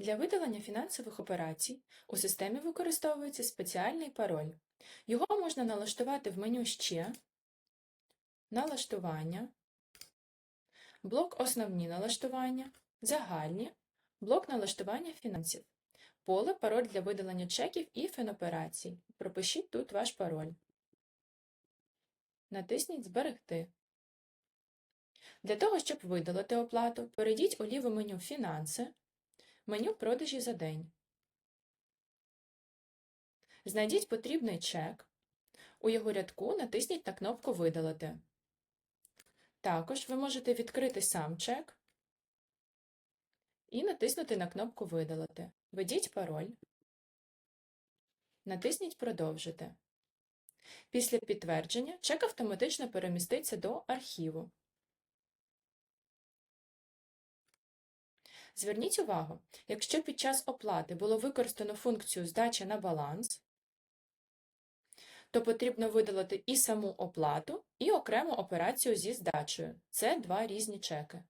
Для видалення фінансових операцій у системі використовується спеціальний пароль. Його можна налаштувати в меню Ще, Налаштування, блок Основні налаштування, Загальні, блок налаштування фінансів, поле Пароль для видалення чеків і фіноперацій. Пропишіть тут ваш пароль. Натисніть Зберегти. Для того, щоб видалити оплату, перейдіть у ліве меню Фінанси, меню Продажі за день. Знайдіть потрібний чек. У його рядку натисніть на кнопку Видалити. Також ви можете відкрити сам чек і натиснути на кнопку Видалити. Введіть пароль. Натисніть Продовжити. Після підтвердження чек автоматично переміститься до архіву. Зверніть увагу, якщо під час оплати було використано функцію здача на баланс, то потрібно видалити і саму оплату, і окрему операцію зі здачею. Це два різні чеки.